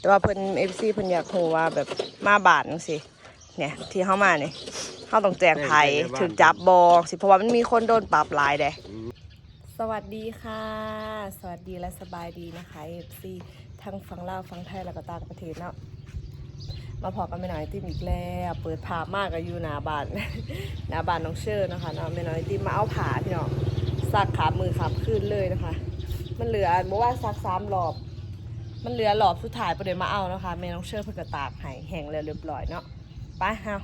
แต่ว่าเพิ่นเอฟซีเพิ่นอยากรู้ว่าแบบมาบาทจังซี่เนี่ยที่เข้ามาเนี่ยเขาต้องแจ้งไผถึงจับบอสิเพราะว่ามันมีคนโดนปรับหลายเด้สวัสดีค่ะ สวัสดีและสบายดีนะคะเอฟซีทั้งฝั่งลาวฝั่งไทยแล้วก็ต่างประเทศเนาะมาพอกันไม่น้อยติมอีกแล้วเปิดผามากกับอยู่หน้าบ้านหน้าบ้านน้องเชอร์นะคะเนาะไม่น้อยติมมาเอาผ่าพี่น้องซักขามือขาขึ้นเลยนะคะ มันเหลือเมื่อวานซักสามรอบ มันเหลือหลอบสุดท้ายประเดี๋ยวมาเอานะคะแม่น้องเชอร์เพิ่งกระตากให้แห้งแล้วเรียบร้อยเนาะไปเฮา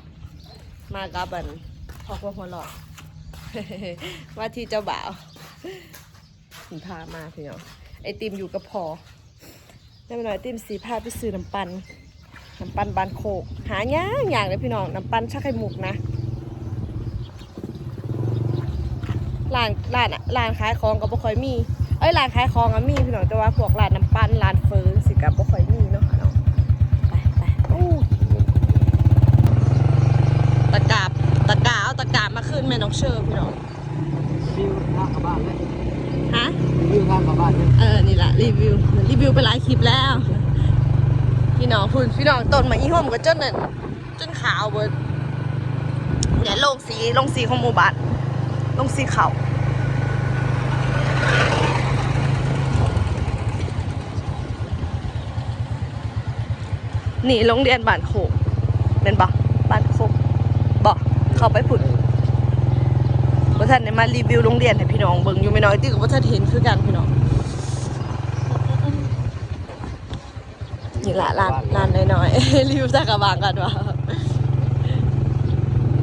มากับบันพอพวกหัวหลอดว่าที่เจ้าบ่าวถึงพามาพี่น้องไอติมอยู่กับพอได้ไปหน่อยติมสีพาไปซื้อน้ำปันน้ำปันบานโคก หายากอย่างเลยพี่น้องน้ำปันชักไข่มุกนะร้านร้านอะร้านขายของก็บ่ค่อยมี เอ้ยร้านขายของอะมีพี่น้องแต่ว่าพวกร้านน้ำปันร้านเฟิร์นสิกับบ่ค่อยมีเนาะค่ะเนาะไปไปอู้ตะกราบตะกราเอาตะกราบมาขึ้นแม่น้องเชอร์พี่น้องรีวิวทางกลับบ้านเลยฮะรีวิวทางกลับบ้านเลยเออนี่แหละรีวิวรีวิวไปหลายคลิปแล้ว พี่น้องพูนพี่น้องต้นมาอีห่มก็จนนั่นจนขาวเบิดเนี่ยลงสีลงสีของหมู่บ้านลงสีขาว นี่โรงเรียนบ้านโคกเป็นปะบ้านโคกบอกเข้าไปผุดว่าท่านได้มารีวิวโรงเรียนให้พี่น้องเบิ่งอยู่ไม่น้อยที่กับว่าท่านเห็นคือกันพี่น้องนี่แหละร้านร้านน้อยๆรีวิวสักกระบางกันว่า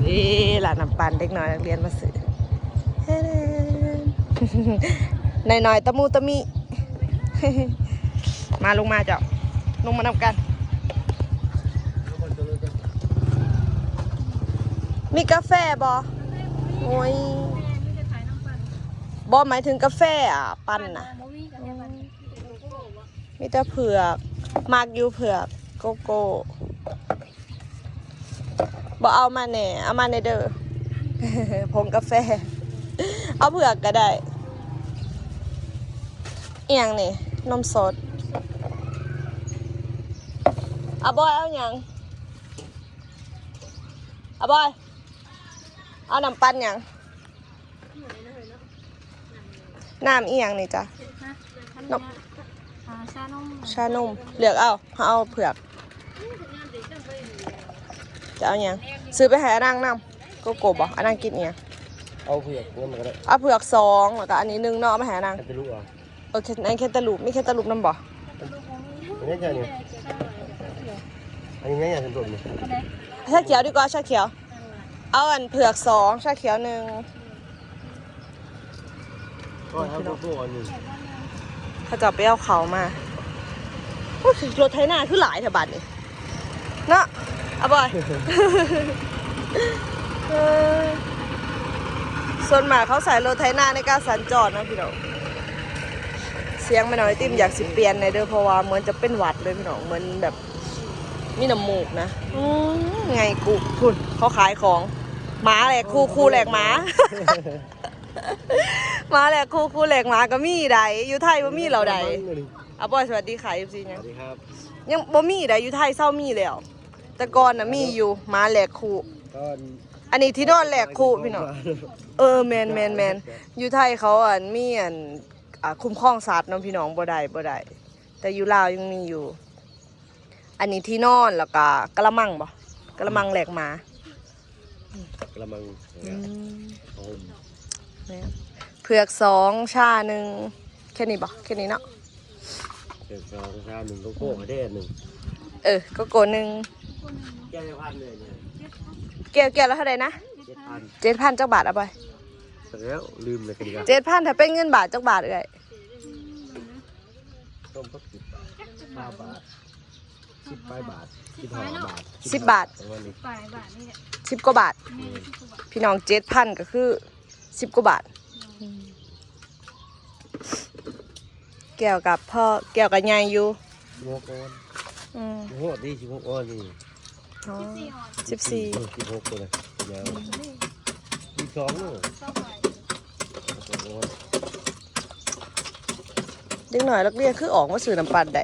นี่ร้านน้ำปั่นเด็กน้อยนักเรียนมาซื้อน้อยๆตะมูตะมิมาลงมาจ้าลงมานำกัน มีกาแฟบอโอ้ยบอหมายถึงกาแฟอะ ปั่นน่ะมีแต่เผือกมากยูเผือกโกโก้บอเอามาแหน่เอามาในเด้อผงกาแฟ เอาเผือกก็ได้ เอียงนี่ นมสดเอาบอยเอาอย่างเอาบอย เอาน้ำปั้นอย่างน้ำเอียงนี่จ้ะนกชานมชานมเลือกเอาเอาเผือก จะเอาอย่างซื้อไปให้อนางนำโกโก้บอกอนางกินเนี่ยงเอาเผือกเงินมาก็ได้เอาเผือกสองแล้วก็อันนี้หนึงเนาะเอามาให้อนางให้ไปรู้เอาโอเคในแค่ตะลุปไม่แค่ตะลุปน้ำบ่อันนี้แค่นี้อันนี้ง่ายๆสำหรับนี่ชาเขียวดีกว่าชาเขียว เอาอันเผือกสองชาเขียวหนึ่งก็เอาโกโก้อันหนึงเขาจะไปเอาเขามาโอ้ยรถไถนาคือหลายแถวบัดนี่เนาะเอาบ่อยเออส่วนมากเขาใส่รถไถนาในการสัญจรนะพี่น้องเสียงไม่น้อยติ้มอยากสิเปลี่ยนในเด้อเพราะว่าเหมือนจะเป็นหวัดเลยพี่น้องเหมือนแบบมีน้ำมูกนะอืมไงกูพุ่นเขาขายของ หมาแหลกคู่คู่แหลกหมา หมาแหลกคู่คู่แหลกหมาก็มีใดอยู่ไทยบ่มีเราใดอะบอยสวัสดีค่ะเอฟซีสยังวัสดีครับ ยังบ่มีใดอยู่ไทยเศร้ามีแล้ว แต่ก่อนน่ะมีอยู่หมาแหลกคู่ตอนอันนี้ที่นอนแหลกคู่พี่น้องเออแมนแมนแมนอยู่ไทยเขาอันมีอันอ่าคุ้มครองสัตว์เน้องพี่น้องบ่ได้บ่ได้แต่อยู่ลาวยังมีอยู่ อันนี้ที่นอนแล้วก็กระมังบ่กระมังแหลกหมา กระมังอืมโอ้แม่นเผือกสองชาหนึ่งแค่นี้บ่แค่นี้เนาะเผือกสองชาหนึ่งโกโก้ประเทศหนึ่งเออก็โกหนึ่งแก้วพันเลยเนี่ยเกี่ยวเกี่ยวแล้วเท่าไหร่นะเจ็ดพันเจ็ดพันจักบาทเอาไปเสร็จแล้วลืมเลยกันดีกว่าเจ็ดพันถ้าเป็นเงินบาทจักบาทเอ้ยต้มก็สิบบาทห้าบาท สิบปลายบาทสิบห้าบาทสิบบาท ประมาณนี้ปลายบาทนี่แหละสิบกว่าบาท แม่ที่กูบอกพี่น้องเจ็ดพันก็คือสิบกว่าบาท แก้วกับพ่อแก้วกับยายอยู่สิบหกออนอืมสิบหกดีสิบหกออนนี่อ๋อสี่หอนสิบสี่สิบหกตัวเลยเดี๋ยวสิบสองเนอะเศร้าไปสิบหกออนเด็กหน่อยนักเรียนคือออกมาสื่อน้ำปันได้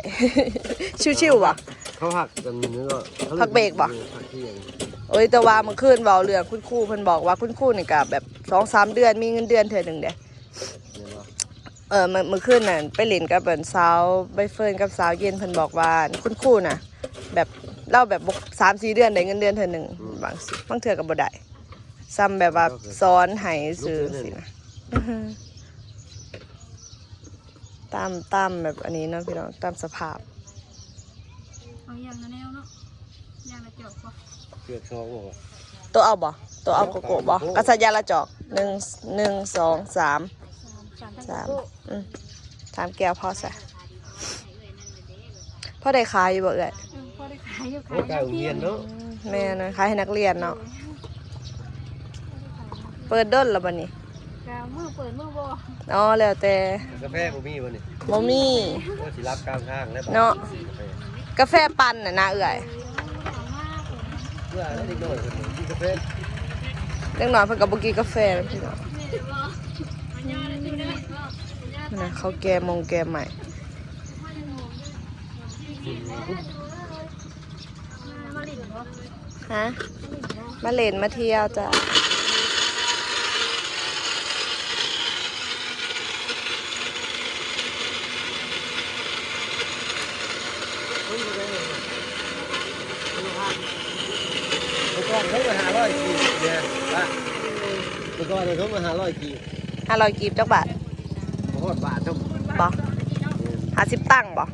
ชิวๆว่ะ เขาหักกันนี่ก็พักเบรกปะพักเที่ยงโอ้ยแต่ว่าเมื่อคืนเบาเรื่องคุณครูเพิ่นบอกว่าคุณครูนี่ก็แบบสองสามเดือนมีเงินเดือนเทื่อหนึ่งเด้เนี่ยเนาะเออเมื่อเมื่อคืนน่ะไปเล่นกับเปิ่นสาวใบเฟิร์นกับสาวเย็นเพิ่นบอกว่าคุณครูน่ะ แบบเล่าแบบสามสี่เดือนได้เงินเดือนเทื่อหนึ่งบางสิบางเทื่อก็บ่ได้ซ้ำแบบว่าสอนให้ซื้อสินะอื้อหือตามตามแบบอันนี้เนาะพี่น้องตามสภาพ เอาอย่างละแนวเนาะอย่างละเจอกป่ะเกือกซองบอกว่าตัวเอาบ่ตัวเอาโกโก้บ่กระสัยาละจอกหนึ่งหนึ่งสองสามสามสามอืมสามแก้วพอซะพ่อได้ขายอยู่บ่เอ่ยพอได้ขายอยู่โอ้ขายใกล้โรงเรียนเนาะแม่นะขายให้นักเรียนเนาะเปิดด้นแล้วบัดนี้กามือเปิดมือบ่อ๋อแล้วแต่กาแฟบ่มีบ่นี่บ่มีโอ้สิรับกลางทางแล้วเนาะ กาแฟปั่นน่ะนะเอ่ยเพื่อเด็กน้อยเพิ่นกินกาแฟเล็กน้อยเพิ่นก็บ่กินกาแฟแล้วพี่น้องนะเขาแกมองแกใหม่ฮะมาเล่นมาเที่ยวจ้ะ เมื่อก่อนเขามาหาร้อยกี่เนี่ยว่าเมื่อ ก่อนเขามาหาร้อยกี่ห้าร้อยกีบจักบาทบ่ฮอดบาทครับบ่ห้าสิบตั้งบ่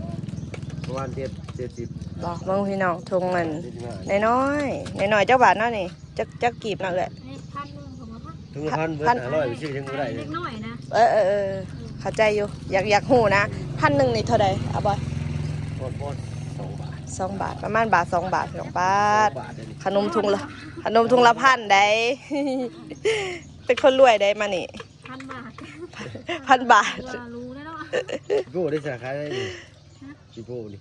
ประมาณเจ็ดเจ็ดสิบบ่เบิ่งพี่น้องทงเงินเจ็ดสิบห้าน้อยๆน้อยๆจักบาทเนาะนี่จักจักกีบเนาะเอ้ยนี่พันหนึงผมมาพันถึงพันเบิดหาร้อยไปชื่อยังบ่ได้เลเล็ยกน้อยนะเออเออเออเข้าใจอยู่ อยากอยากหูนะพันหนึ่งนี่เท่าใดอะบอยพอดพอดสองบาทสองบาทประมาณบาทสองบาทพี่น้องบาสอทงบาทเลยนี่ขนมทุงละขนมทุงละพันได้ เป็นคนรวยได้มานี่พันบาทพันบาทว่ารู้ได้แล้วอะจิโก้ได้สาขาได้นี่จิโก้นี่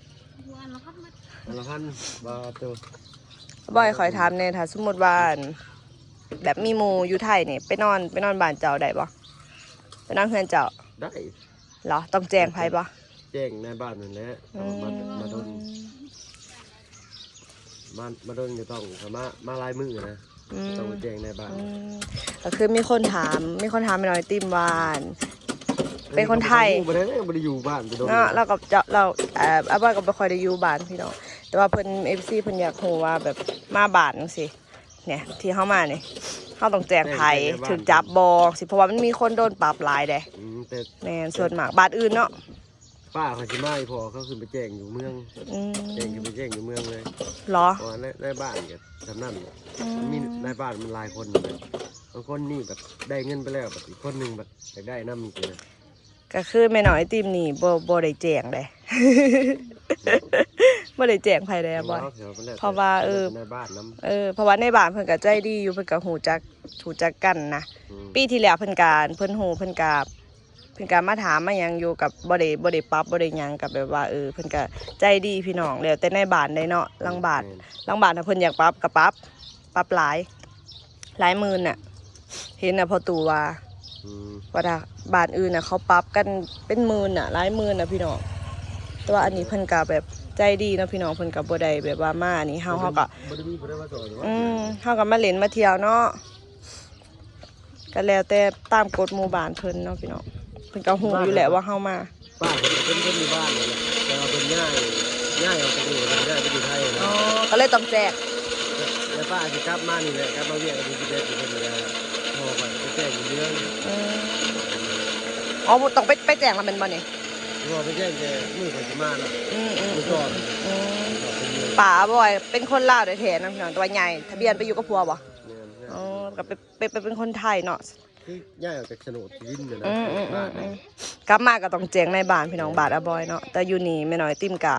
วันละพันบาทอันละพันบาทตัวบอยคอยถามเนี่ยถ้าสมมติว่าอั่นแบบมีหมูอยู่ไทยนี่ไปนอนไปนอนบ้านเจ้าได้ปะไปนอนเพื่อนเจ้าได้เหรอต้องแจ้งไผปะแจ้งในบ้านนั่นแหละอืมมามาโดนมามาโดนจะต้องสามารถมาลายมือนะ อืม ต้องมาแจ้งในบ้านอืมก็คือมีคนถาม มีคนถามไปหน่อยติมวาน เป็นคนไทย บ่ได้บ่ได้อยู่บ้านไปโดนเนาะเรากับเจ้าเราเอ่ออาบ้าก็บ่ค่อยได้อยู่บ้านพี่น้องแต่ว่าเพิ่น FC เพิ่นอยากรู้ว่าแบบมาบ้านจังซี่เนี่ย ที่เฮามานี่เฮาต้องแจ้งไผถึงจับบ่สิเพราะว่ามันมีคนโดนปรับหลายเด้อืมแต่แม่นส่วนมากบ้านอื่นเนาะ ป้าเขาสิมาอีพอเขาขึ้นไปแจ้งอยู่เมืองอืมแจ้งขึ้นไปแจ้งอยู่เมืองเลยเหรอ เพราะว่าในในบ้านก็ทำนั่นอืมันมีมในบ้านมันหลายคนอยู่เลยบางคนนี่แบบได้เงินไปแล้วแบบอีกคนหนึงแบบอยากได้น้ำจริงๆนะก็คือแม่น้อยไอติมนี่บ่บ่ได้แจ้งเด้บ่ได้แจ้งไผเด้อะบ่อยดี๋ยวมันแล้วแต่เพราะว่าเออ ในบ้านน้ำเออเพราะว่าในบ้านเพิ่นก็ใจดีอยู่เพิ่นก็ฮู้จักฮู้จักกันนะอืมปีที่แล้วเพิ่นการเพิ่นฮู้เพิ่นกา เพิ่นกามาถามมาหยังอยู่กับบ่ได้บ่ได้ปรับบ่ได้หยังกับแบบว่าเออเพิ่นก็ใจดีพี่น้องแล้วแต่ในบ้านได้เนาะหลังบ้านหลังบ้านถ้าเพิ่นอยากปรับก็ปรับปรับหลาย หลายหมื่นน่ะ เห็นน่ะพอตู่ว่าอืมว่าถ้าบ้านอื่นน่ะเขาปรับกันเป็นหมื่นน่ะหลายหมื่นน่ะพี่น้องแต่ว่าอันนี้เพิ่นก็แบบใจดีเนาะพี่น้องเพิ่นก็บ่ได้แบบว่ามานี่เฮาเฮาก็บ่ได้มีบ่ได้ว่าสอนหรือว่าอืมเฮาก็มาเล่นมาเที่ยวเนาะก็แล้วแต่ตามกฎหมู่บ้านเพิ่นเนาะพี่น้อง เพิ่นก็ฮู้อยู่แหละว่าเฮามาป้าเขาจะเป็นคนอยู่บ้านเลยแหละแต่ว่าเป็นง่ายง่ายออกจากนี่เป็นง่ายไปอยู่ไทยนะอ๋อก็เลยต้องแจกแล้วป้าจะกลับมานี่แหละกลับมาเรียกกันที่เด็กอยู่คนเดียวโทรไปไปแจ้งอยู่เรื่องอืมอ๋อต้องไปไปแจกแล้วแม่นบ่นี่รอไปแจ้งแกมือของจะมาเนาะอืมอืมมือก่อนอืมก่อนเป็นเมืองป่าบ่อย เป็นคนลาวแท้ๆนะพี่น้องตัวใหญ่ทะเบียนไปอยู่กับผัวบ่เนี่ยอ๋อก็ไปไปไปเป็นคนไทยเนาะ ที่ง่ายออกจากโฉนดที่ดินเนี่ยนะอืมอืมอืบ้ามนอืมกลับมาก็ต้องแจ้งในบ้านพี่น้องบาทอะบอยเนาะแต่อยู่นี่แม่น้อยติมกะ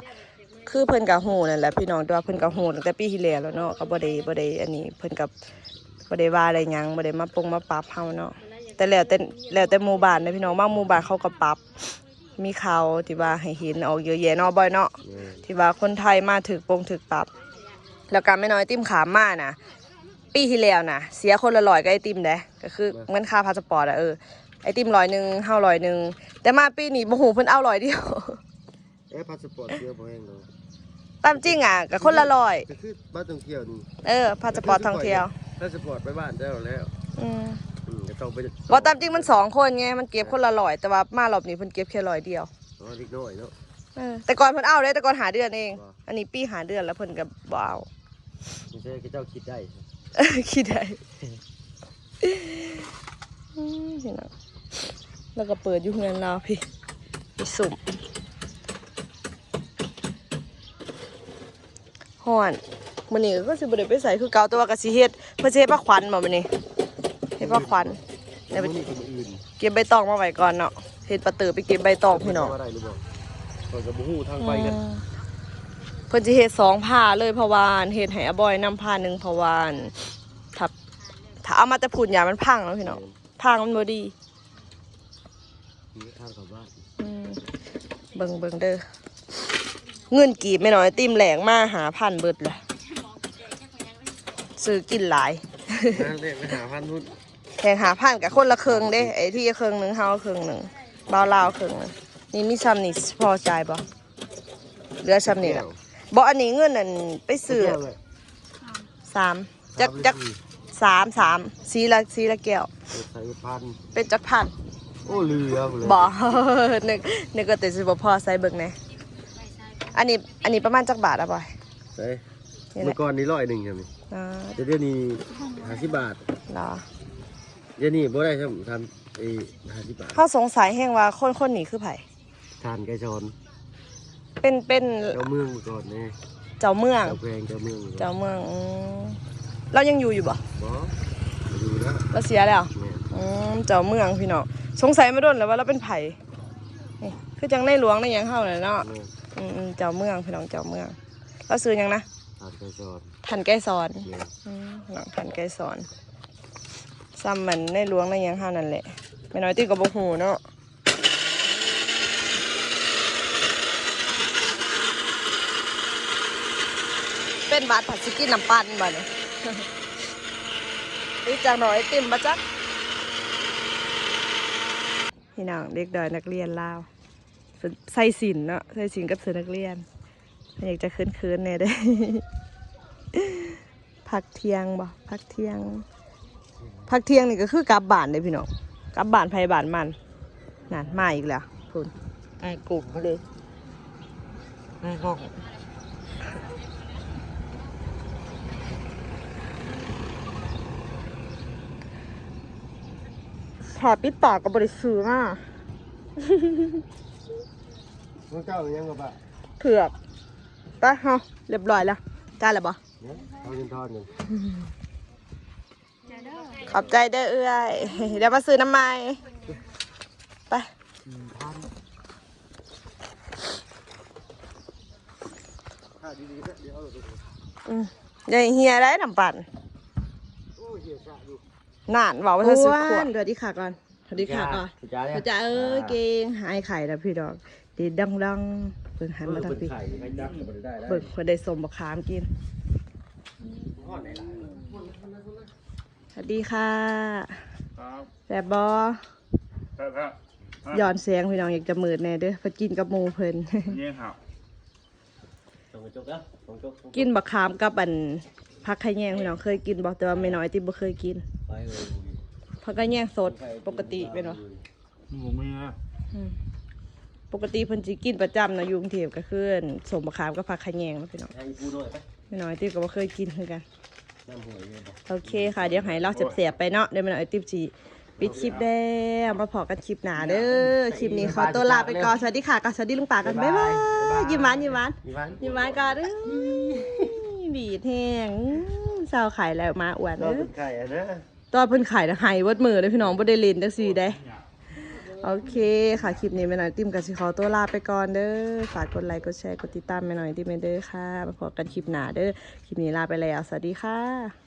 คือเพิ่นก็ฮู้นั่นแหละพี่น้องแต่ว่าเพิ่นก็ฮู้ตั้งแต่ปีที่แล้วแล้วเนาะก็บ่ได้บ่ได้อันนี้เพิ่นก็บ่ได้ว่าอะไรหยังบ่ได้มาปงมาปรับเฮาเนาะแต่แล้วแต่แล้วแต่หมู่บ้านนะพี่น้องบางหมู่บ้านเขาก็ปรับมีข่าวที่ว่าให้เห็นออกเยอะแยะเนาะบ่อยเนาะเนี่ยที่ว่าคนไทยมาถึกปงถึกปรับ แล้วการไม่น้อยติมขามมานะ ปีที่แล้วนะเสียคนละร้อยก็ไอติมเด้ก็คือเงินค่าพาสปอร์ตอะเออไอติมร้อยหนึ่งเฮาร้อยหนึ่งแต่มาปีนี้บ่ฮู้เพิ่นเอาร้อยเดียวเอ๊ะพาสปอร์ตเที่ยวบ่แห้งเลยตามจริงอะก็คนละร้อยก็คือบ้านท่องเที่ยวนี่เออพาสปอร์ตท่องเที่ยวพาสปอร์ตไปบ้านเจ้าแล้วอืมอืมก็ต้องไปบ่ตามจริงมันสองคนไงมันเก็บคนละร้อยแต่ว่ามารอบนี้เพิ่นเก็บแค่ร้อยเดียวอ๋อเล็กน้อยเนาะเออแต่ก่อนเพิ่นเอาเลยแต่ก่อนหาเดือนเองว่ะอันนี้ปีหาเดือนแล้วเพิ่นก็บ่เอาไม่ใช่เจ้าคิดได้ เออคิดได้อืมพี่น้องแล้วก็เปิดอยู่เงินเราพี่ไปสุ่มฮ้อนมื้อนี้ก็สิบ่ได้ไปใส่คือเก่าแต่ว่าก็สิเฮ็ดเพื่อสิเฮ็ดปลาขวัญบ่มื้อนี้เฮ็ดปลาขวัญเดี๋ยวไปมันมีคนอื่นเก็บใบตองมาไว้ก่อนเนาะเฮ็ดปลาตือไปเก็บใบตองพี่น้องว่าได้หรือเปล่าก่อนจะบูฮู้ทางไปกัน เพิ่นสิเฮ็ดสองผ้าเลยเพราะว่าเฮ็ดให้อาบอยนำผ้าหนึงเพราะว่าถ้าถ้าเอามาแต่พูดยามันพังแล้วพี่น้องพังมันบ่ดีนี่ทางเข้าบ้านอืมเบิ่งเบิ่งเด้อเงินกีบไม่น้อยติมแหลงมาหาพันเบิดเลยซื้อกินหลายนะเรียกไปหาพันพุ่นแข่งหาพันกับคนละครึ่งเด้ไอ้ที่ครึ่งหนึงเฮาครึ่งหนึงเบาลาวครึ่งหนึงนี่มีซ้ำนี่พอใจบ่เหลือซ้ำนี่ล่ะ บ่อันนี้เงินนั่นไปซื้อแก้วเลยสามจักจักสามสามสีละสีละแก้ว ใส่พันเป็นจักพันโอ้เรือเลยบ่นึกนึกก็แต่สิบ่พอใส่เบิ่งแหน่อันนี้อันนี้ประมาณจักบาทอะบ่อยใส่นี่แหเมื่ละอก่อนนี้ร้อยหนึ่งใช่ไหมอ่าแต่เดี๋ยวนี้ห้าสิบบาทเหรอเดี๋ยวนี้บ่ได้ครับทำไอ้ห้าสิบบาทเขาสงสัยแฮงว่าคนคนนี้คือไผ ทานไก่ชอน เป็นเป็นเจ้าเมืองเมื่อก่อนนี่เจ้าเมือง เจ้าแพงเจ้าเมืองเจ้าเมืองอืมเรายังอยู่อยู่บ่บ่มาดูนะเราเสียแล้วแม่อืมเจ้าเมืองพี่น้องสงสัยมาโดนแล้วว่าเราเป็นไผนี่คือจังในหลวงในหยังเฮาน่ะเนาะแม่อืมอืมเจ้าเมืองพี่น้องเจ้าเมืองเราซื้อหยังนะทานไก่ชอนทันแก้ซอน แม่อืมหลังทันไกลสอนซ้ำมันในหลวงในหยังห้านั่นแหละไม่น้อยตีกับบกหูเนาะ เป็นบาดผัดสกินน้ำปั่นบ่เนี่ยนี่จากหน่อยติมมาจักพี่น้องเด็กดอยนักเรียนลาวใส่สินเนาะใส่สินกับเสือนักเรียน อยากจะคืนคืนเนี่ยได้พักเที่ยงบ่พักเที่ยง พักเที่ยงนี่ก็คือกลับบ้านเลยพี่น้องกลับบ้านไผบ้านมันนั่นมาอีกแล้วคุณไอ้กลุ่มมาเลยไอ้ห้อง อดปิดปากกับบริสุทธิ์มากมึงเจ้าเป็นยังกับบ่ะเผือกไปเฮาเรียบร้อยแล้วได้แล้วบ่เนี่ยเอาเงินทอนหนึ่งจะเด้อขอบใจเด้อเอื้อยเดี๋ยวมาซื้อน้ำไม้ไปพันค่าดีๆนะเดี๋ยวเอาไปอืมอย่าเฮียได้น้ำปั่นโอ้ยเหี้ยชะอยู่ นานบอกว่าเธอซื้อขวดสวัสดีค่ะก่อนสวัสดีค่ะก่อนจ้าเนี่ยพระเจ้าเอ้ยเก่งหายไข่แล้วพี่ดอกดีดังดังๆเบิ่งหันมาทางพี่ไข่ไข่จับก็บ่ได้ได้เบิ่งคนได้สมบักขามกินทอดไหนล่ะสวัสดีค่ะครับแบบบอครับครับย้อนเสียงพี่น้องอยากจะมืดแน่เด้อไปกินกับหมูเพิ่นนี่ครับส่ง กระจกนะส่งกระจกกินบักขามกับอันผักไข่แยงพี่น้องเคยกินบ่แต่ว่าไม่น้อยที่บ่เคยกินไปเลยผักไข่แยงสดปกติเป็นบ่ผมไม่นะอืมปกติเพิ่นสิกินประจำนะอยู่กรุงเทพก็คืออั่นสมบักขามกับผักไข่แยงเนาะพี่น้องให้ปูหน่อยไปไม่น้อยที่ก็บ่เคยกินคือกัน น้ำหวยเลยบ่โอเคค่ะ เดี๋ยวให้เราเสียบๆไปเนาะเดี๋ยวมันเอาไอติมจี ปิดคลิปแล้วมาพอกันคลิปหนาเด้อคลิปนี้ขอตัวลาไปก่อนสวัสดีค่ะกับสวัสดีลุงป่ากันบ๊ายบายยิ้มหวานยิ้มหวานมีวันยิ้มหวานก่อนเด้อบีดแห้งเศร้าไข่แล้วมาอ้วนเราเด้อเป็นไข่อะนะตอนเพิ่นไข่นะไห้เวิดมือเลยพี่น้องบ่ได้เล่นจังซี่ได้โอเคค่ะ คลิปนี้แม่น้อยติมกับสิขอตัวลาไปก่อนเด้อฝากกดไลค์กดแชร์กดติดตามแม่น้อยติมเด้อค่ะมาพบกันคลิปหน้าเด้อคลิปนี้ลาไปแล้วสวัสดีค่ะ